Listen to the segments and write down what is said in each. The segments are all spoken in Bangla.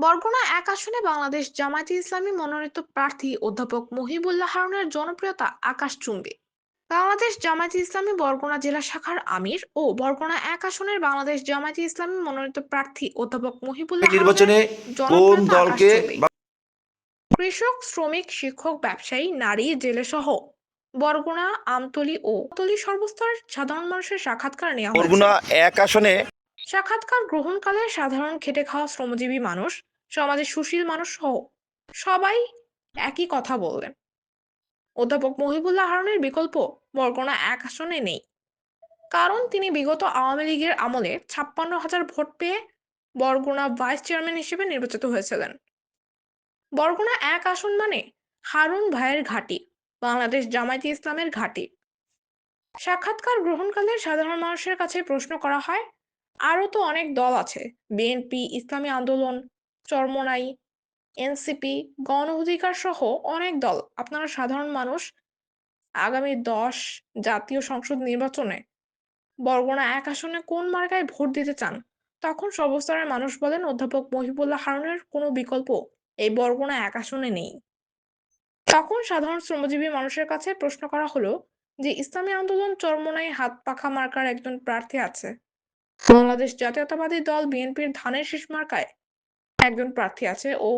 বরগুনা এক আসনে বাংলাদেশ জামায়াতে ইসলামী মনোনীত প্রার্থী অধ্যাপক মহিবুল্লাহ হারুনের জনপ্রিয়তা আকাশচুম্বী। বাংলাদেশ জামায়াতে ইসলামী বরগুনা জেলা শাখার আমির ও বরগুনা এক আসনের বাংলাদেশ জামায়াতে ইসলামী মনোনীত প্রার্থী অধ্যাপক মহিবুল্লাহ নির্বাচনে কোন দলকে কৃষক শ্রমিক শিক্ষক ব্যবসায়ী নারী জেলে সহ বরগুনা আমতলী ও তলি সর্বস্তরের সাধারণ মানুষের সাক্ষাৎকার নেওয়া বরগুনা এক আসনে সাক্ষাৎকার গ্রহণকালে সাধারণ খেটে খাওয়া শ্রমজীবী মানুষ সমাজের সুশীল মানুষ সহ সবাই একই কথা বললেন। অধ্যাপক মহিবুল্লাহ হারুনের বিকল্প বরগুনা এক আসনে নেই। কারণ তিনি বিগত আওয়ামী লীগের আমলে ছাপ্পান্ন হাজার ভোট পেয়ে বরগুনা ভাইস চেয়ারম্যান হিসেবে নির্বাচিত হয়েছিলেন। বরগুনা এক আসন মানে হারুন ভাইয়ের ঘাঁটি, বাংলাদেশ জামায়াতে ইসলামের ঘাঁটি। সাক্ষাৎকার গ্রহণকালে সাধারণ মানুষের কাছে প্রশ্ন করা হয়, আরও তো অনেক দল আছে, বিএনপি, ইসলামী আন্দোলন চরমনাই, এনসিপি গণ অধিকার সহ অনেক দল। আপনারা সাধারণ মানুষ, আগামী দশ জাতীয় সংসদ নির্বাচনে বরগুনা এক আসনে কোন মার্কায় ভোট দিতে চান, তখন সর্বস্তরের মানুষ বলেন অধ্যাপক মহিবুল্লাহ হারুনের কোনো বিকল্প এই বরগুনা এক আসনে নেই। তখন সাধারণ শ্রমজীবী মানুষের কাছে প্রশ্ন করা হলো যে, ইসলামী আন্দোলন চরমনাই হাত পাখা মার্কার একজন প্রার্থী আছে। বাংলাদেশ জাতীয়তাবাদী দল বিএনপির ধানের শীষ মার্কায় একজন প্রার্থী আছে ও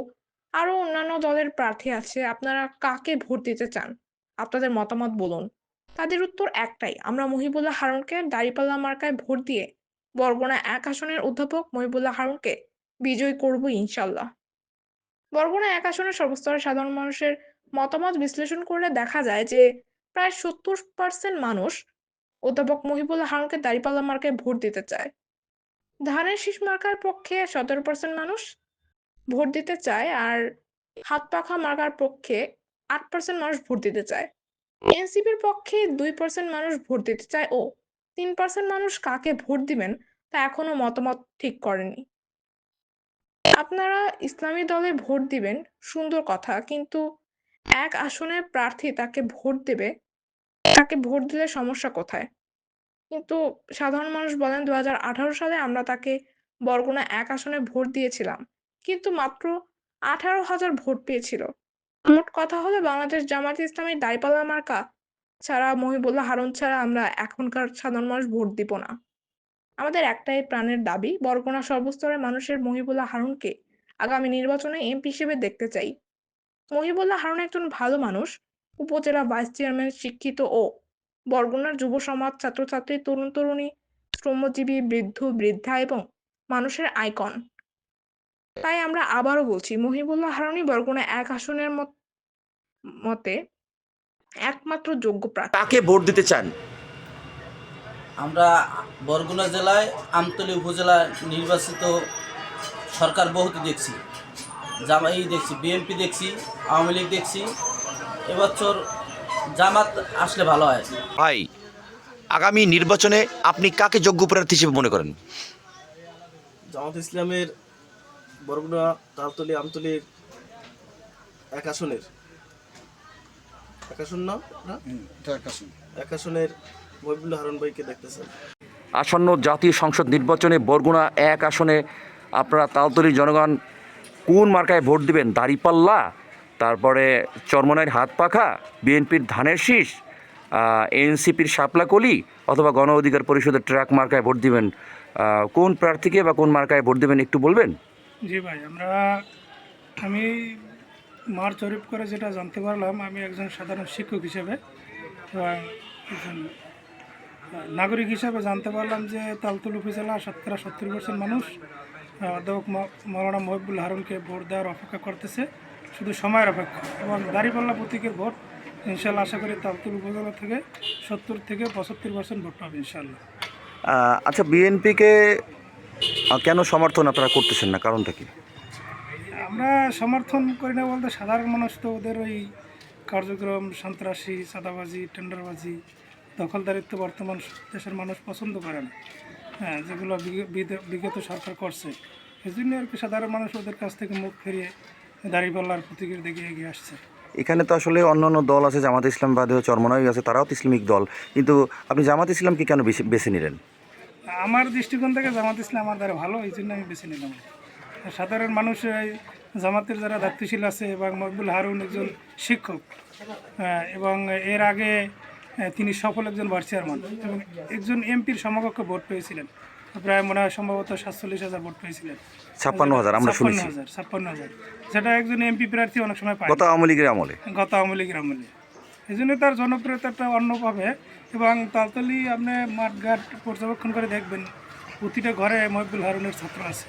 আরও অন্যান্য দলের প্রার্থী আছে, আপনারা কাকে ভোট দিতে চান? আপনাদের মতামত বলুন। তাদের উত্তর একটাই, আমরা মহিবুল্লাহ হারুনকে দাঁড়িপাল্লা মার্কায় ভোট দিয়ে বরগুনা এক আসনের অধ্যাপক মহিবুল্লাহ হারুনকে বিজয় করব ইনশাল্লাহ। বরগুনা এক আসনের সর্বস্তরের সাধারণ মানুষের মতামত বিশ্লেষণ করলে দেখা যায় যে প্রায় সত্তর পার্সেন্ট মানুষ অধ্যাপক মহিবুল্লাহ হারুনকে দাঁড়িপাল্লা মার্কায় ভোট দিতে চায়। ধানের শীষ মার্কার পক্ষে সতেরো পার্সেন্ট মানুষ ভোট দিতে চায় আর হাত পাখা মার্কার পক্ষে আট পার্সেন্ট মানুষ ভোট দিতে চায়। এনসিপির পক্ষে দুই পার্সেন্ট মানুষ ভোট দিতে চায় ও তিন পার্সেন্ট মানুষ কাকে ভোট দিবেন তা এখনও মতামত ঠিক করেনি। আপনারা ইসলামী দলে ভোট দিবেন, সুন্দর কথা, কিন্তু এক আসনের প্রার্থী তাকে ভোট দেবে, তাকে ভোট দিলে সমস্যা কোথায়? কিন্তু সাধারণ মানুষ বলেন দু হাজার আঠারো সালে আমরা তাকে বরগুনা এক আসনে ভোট দিয়েছিলাম। কিন্তু মাত্র আঠারো হাজার ভোট পেয়েছিল। মোট কথা হলো বাংলাদেশ জামাত ইসলামের দাঁড়িপাল্লা মার্কা। ছাড়া মহিবুল্লাহ হারুন ছাড়া আমরা এখনকার সাধারণ মানুষ ভোট দিব না। আমাদের একটাই প্রাণের দাবি, বরগুনা সর্বস্তরের মানুষের মহিবুল্লাহ হারুনকে আগামী নির্বাচনে এমপি হিসেবে দেখতে চাই। মহিবুল্লাহ হারুন একজন ভালো মানুষ, উপজেলা ভাইস চেয়ারম্যান, শিক্ষিত ও বরগুনার যুব সমাজ ছাত্রছাত্রী, তরুণ তরুণী, শ্রমজীবী, বৃদ্ধ, বৃদ্ধা এবং মানুষের আইকন। তাই আমরা আবারও বলছি মহিবুল্লাহ হারুনই বরগুনা এক আসনের মত- মতে একমাত্র যোগ্য প্রার্থী। কাকে ভোট দিতে চান? আমরা বরগুনা জেলায় আমতলী উপজেলা নির্বাচিত সরকার বহুত দেখছি জামাই দেখছি বিএনপি দেখছি আওয়ামী লীগ দেখছি এবছর জামাত আসলে ভালো হয়। ভাই আগামী নির্বাচনে আপনি কাকে যোগ্য প্রার্থী হিসেবে মনে করেন? জামাত ইসলামের বরগুনা তালতলি আমতলির এক আসনের। এক আসন না? এক আসনের মহিবুল্লাহ হারুন ভাইকে দেখতেছেন। আসন্ন জাতীয় সংসদ নির্বাচনে বরগুনা এক আসনে। আপনারা তালতলির জনগণ কোন মার্কায় ভোট দিবেন? দাড়িপাল্লা তারপরে চরমনাইয়ের হাত পাখা বিএনপির ধানের শীষ এনসিপির শাপলাকলি অথবা গণ অধিকার পরিষদের ট্রাক মার্কায় ভোট দিবেন। কোন প্রার্থীকে বা কোন মার্কায় ভোট দিবেন একটু বলবেন? জি ভাই, আমরা, আমি মার জরিপ করে যেটা জানতে পারলাম, আমি একজন সাধারণ শিক্ষক হিসেবে একজন নাগরিক হিসাবে জানতে পারলাম যে তালতুল উপজেলা শতকরা সত্তর পার্সেন্ট মানুষ অধ্যাপক মৌলানা মহিবুল হারুনকে ভোট দেওয়ার অপেক্ষা করতেছে, শুধু সময়ের অপেক্ষা এবং দাঁড়িপাল্লা প্রতীকের ভোট ইনশাল্লাহ আশা করি তালতুল উপজেলা থেকে সত্তর থেকে পঁচাত্তর পার্সেন্ট ভোট পাবে ইনশাল্লাহ আচ্ছা বিএনপিকে কেন সমর্থন আপনারা করতেছেন না? কারণটা কি? আমরা সমর্থন করি না বলতে সাধারণ মানুষ তো ওদের ওই কার্যক্রম সন্ত্রাসী চাঁদাবাজি টেন্ডারবাজি দখলদারিত্ব বর্তমান দেশের মানুষ পছন্দ করে না। হ্যাঁ যেগুলো বিগ- বিগত সরকার করছে। এই জন্য আর কি সাধারণ মানুষ ওদের কাছ থেকে মুখ ফিরিয়ে দাঁড়িপাল্লার প্রতীকের দিকে এগিয়ে আসছে। এখানে তো আসলে অন্যান্য দল আছে জামাত ইসলাম বাদে চরমনাই আছে তারাও তো ইসলামিক দল। কিন্তু আপনি জামাত ইসলামকে কেন বেছে নিলেন? আমার দৃষ্টিকোণ থেকে জামাত ইসলাম আমার দ্বারা ভালো এই জন্য আমি বেছে নিলাম। সাধারণ মানুষ জামাতের যারা দায়িত্বশীল আছে এবং মকবুল হারুন একজন শিক্ষক এবং এর আগে তিনি সফল একজন ভাইস চেয়ারম্যান এবং একজন এমপির সমকক্ষ ভোট পেয়েছিলেন। প্রায় মনে হয় সম্ভবত সাতচল্লিশ হাজার ভোট পেয়েছিলেন। ছাপ্পান্ন হাজার আমরা ছাপ্পান্ন শুনেছি হাজার ছাপ্পান্ন হাজার। যেটা একজন এমপি প্রার্থী অনেক সময় পায়। গত আওয়ামী লীগের আমলে। গত আওয়ামী লীগের আমলে। এই জন্য তার জনপ্রিয়তাটা অন্য পাবে এবং তালতলি আপনি মাঠঘাট পর্যবেক্ষণ করে দেখবেন। প্রতিটা ঘরে মহিবুল হারুনের ছাত্র আছে।